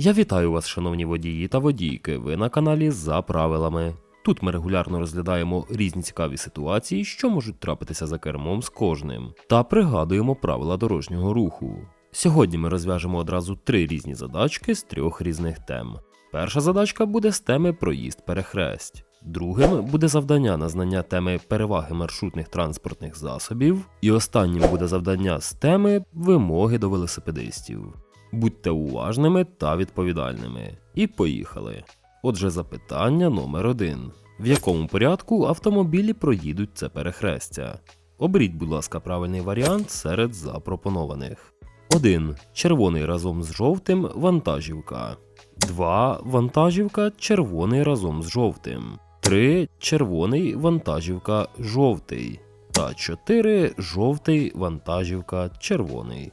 Я вітаю вас, шановні водії та водійки. Ви на каналі за правилами. Тут ми регулярно розглядаємо різні цікаві ситуації, що можуть трапитися за кермом з кожним, та пригадуємо правила дорожнього руху. Сьогодні ми розв'яжемо одразу три різні задачки з трьох різних тем. Перша задачка буде з теми проїзд перехресть. Другим буде завдання на знання теми переваги маршрутних транспортних засобів, і останнім буде завдання з теми вимоги до велосипедистів. Будьте уважними та відповідальними. І поїхали. Отже, запитання номер один: в якому порядку автомобілі проїдуть це перехрестя? Оберіть, будь ласка, правильний варіант серед запропонованих. 1. Червоний разом з жовтим вантажівка. 2. Вантажівка червоний разом з жовтим. 3. Червоний вантажівка жовтий. Та 4. Жовтий вантажівка червоний.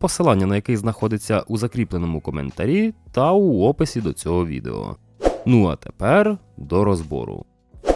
посилання на який знаходиться у закріпленому коментарі та у описі до цього відео. Ну а тепер до розбору.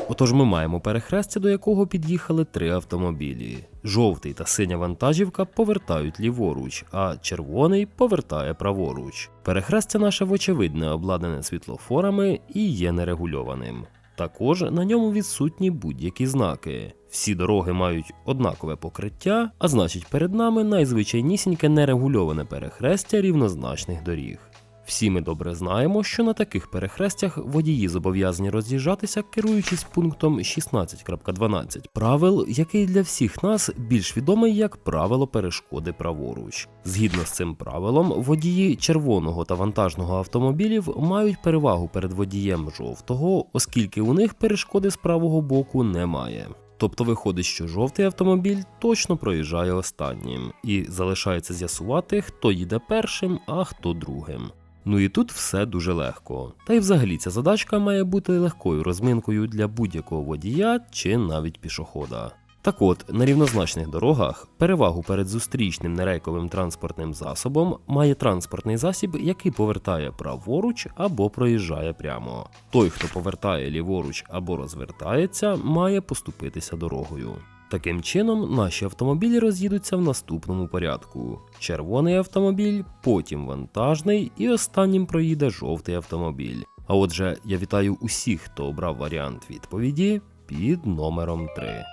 Отож, ми маємо перехрестя, до якого під'їхали три автомобілі. Жовтий та синя вантажівка повертають ліворуч, а червоний повертає праворуч. Перехрестя наше вочевидне обладнане світлофорами і є нерегульованим. Також на ньому відсутні будь-які знаки. Всі дороги мають однакове покриття, а значить перед нами найзвичайнісіньке нерегульоване перехрестя рівнозначних доріг. Всі ми добре знаємо, що на таких перехрестях водії зобов'язані роз'їжджатися, керуючись пунктом 16.12 правил, який для всіх нас більш відомий як правило перешкоди праворуч. Згідно з цим правилом, водії червоного та вантажного автомобілів мають перевагу перед водієм жовтого, оскільки у них перешкоди з правого боку немає. Тобто виходить, що жовтий автомобіль точно проїжджає останнім, і залишається з'ясувати, хто їде першим, а хто другим. Ну і тут все дуже легко. Та й взагалі ця задачка має бути легкою розминкою для будь-якого водія чи навіть пішохода. Так от, на рівнозначних дорогах перевагу перед зустрічним нерейковим транспортним засобом має транспортний засіб, який повертає праворуч або проїжджає прямо. Той, хто повертає ліворуч або розвертається, має поступитися дорогою. Таким чином, наші автомобілі роз'їдуться в наступному порядку: червоний автомобіль, потім вантажний і останнім проїде жовтий автомобіль. А отже, я вітаю усіх, хто обрав варіант відповіді під номером 3.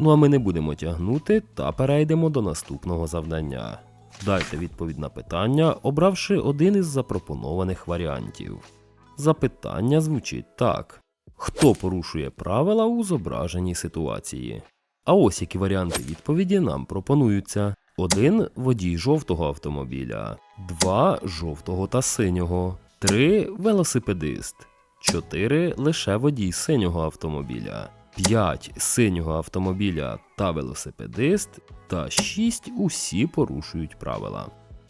Ну а ми не будемо тягнути та перейдемо до наступного завдання. Дайте відповідь на питання, обравши один із запропонованих варіантів. Запитання звучить так: хто порушує правила у зображеній ситуації? А ось які варіанти відповіді нам пропонуються: 1. Водій жовтого автомобіля, 2. Жовтого та синього, 3. Велосипедист, 4. Лише водій синього автомобіля, 5. Синього автомобіля та велосипедист, та 6. Усі порушують правила.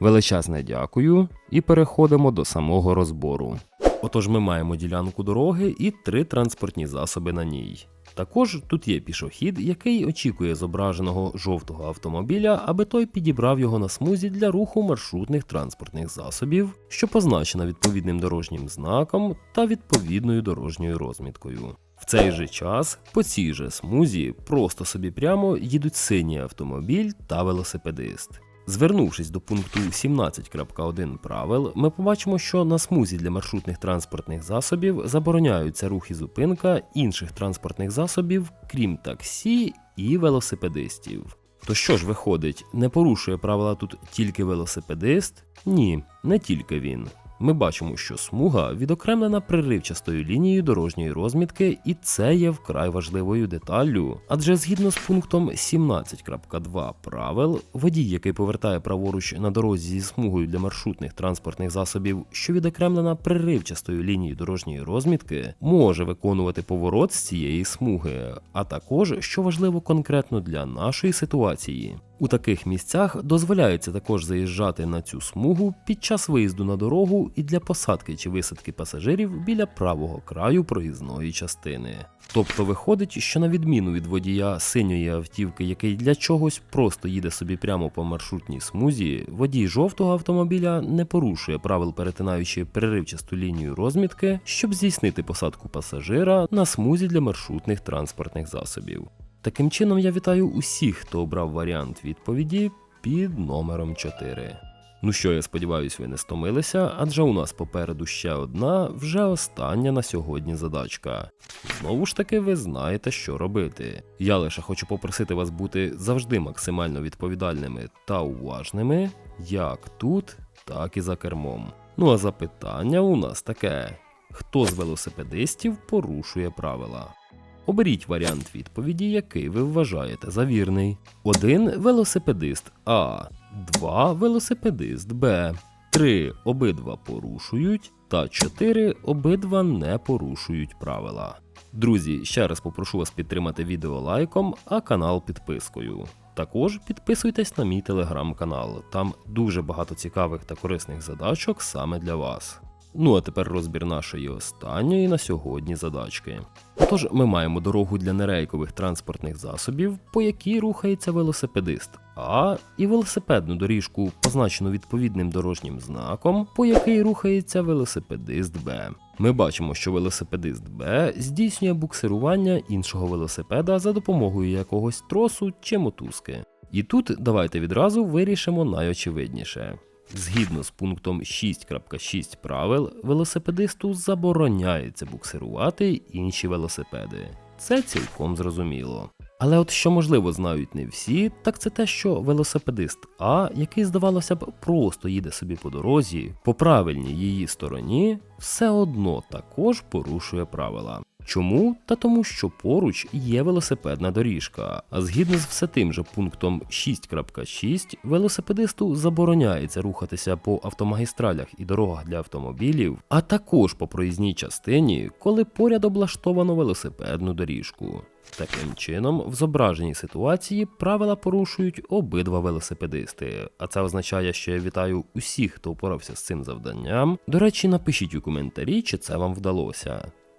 Величезне дякую і переходимо до самого розбору. Отож, ми маємо ділянку дороги і три транспортні засоби на ній. Також тут є пішохід, який очікує зображеного жовтого автомобіля, аби той підібрав його на смузі для руху маршрутних транспортних засобів, що позначена відповідним дорожнім знаком та відповідною дорожньою розміткою. В цей же час по цій же смузі просто собі прямо їдуть синій автомобіль та велосипедист. Звернувшись до пункту 17.1 правил, ми побачимо, що на смузі для маршрутних транспортних засобів забороняються рух і зупинка інших транспортних засобів, крім таксі і велосипедистів. То що ж виходить, не порушує правила тут тільки велосипедист? Ні, не тільки він. Ми бачимо, що смуга відокремлена приривчастою лінією дорожньої розмітки, і це є вкрай важливою деталлю. Адже згідно з пунктом 17.2 правил, водій, який повертає праворуч на дорозі зі смугою для маршрутних транспортних засобів, що відокремлена приривчастою лінією дорожньої розмітки, може виконувати поворот з цієї смуги, а також, що важливо конкретно для нашої ситуації. У таких місцях дозволяється також заїжджати на цю смугу під час виїзду на дорогу і для посадки чи висадки пасажирів біля правого краю проїзної частини. Тобто виходить, що на відміну від водія синьої автівки, який для чогось просто їде собі прямо по маршрутній смузі, водій жовтого автомобіля не порушує правил, перетинаючи переривчасту лінію розмітки, щоб здійснити посадку пасажира на смузі для маршрутних транспортних засобів. Таким чином, я вітаю усіх, хто обрав варіант відповіді під номером 4. Ну що, я сподіваюся, ви не стомилися, адже у нас попереду ще одна, вже остання на сьогодні задачка. Знову ж таки, ви знаєте, що робити. Я лише хочу попросити вас бути завжди максимально відповідальними та уважними, як тут, так і за кермом. Ну а запитання у нас таке: хто з велосипедистів порушує правила? Оберіть варіант відповіді, який ви вважаєте за вірний. 1 велосипедист А, 2 велосипедист Б, 3 обидва порушують, та 4 обидва не порушують правила. Друзі, ще раз попрошу вас підтримати відео лайком, а канал підпискою. Також підписуйтесь на мій телеграм-канал, там дуже багато цікавих та корисних задачок саме для вас. Ну а тепер розбір нашої останньої на сьогодні задачки. Отож, ми маємо дорогу для нерейкових транспортних засобів, по якій рухається велосипедист А, і велосипедну доріжку, позначену відповідним дорожнім знаком, по якій рухається велосипедист Б. Ми бачимо, що велосипедист Б здійснює буксирування іншого велосипеда за допомогою якогось тросу чи мотузки. І тут давайте відразу вирішимо найочевидніше. Згідно з пунктом 6.6 правил, велосипедисту забороняється буксирувати інші велосипеди. Це цілком зрозуміло. Але от що можливо знають не всі, так це те, що велосипедист А, який, здавалося б, просто їде собі по дорозі, по правильній її стороні, все одно також порушує правила. Чому? Та тому, що поруч є велосипедна доріжка. А згідно з все тим же пунктом 6.6, велосипедисту забороняється рухатися по автомагістралях і дорогах для автомобілів, а також по проїзній частині, коли поряд облаштовано велосипедну доріжку. Таким чином, в зображеній ситуації правила порушують обидва велосипедисти, а це означає, що я вітаю усіх, хто впорався з цим завданням. До речі, напишіть у коментарі, чи це вам вдалося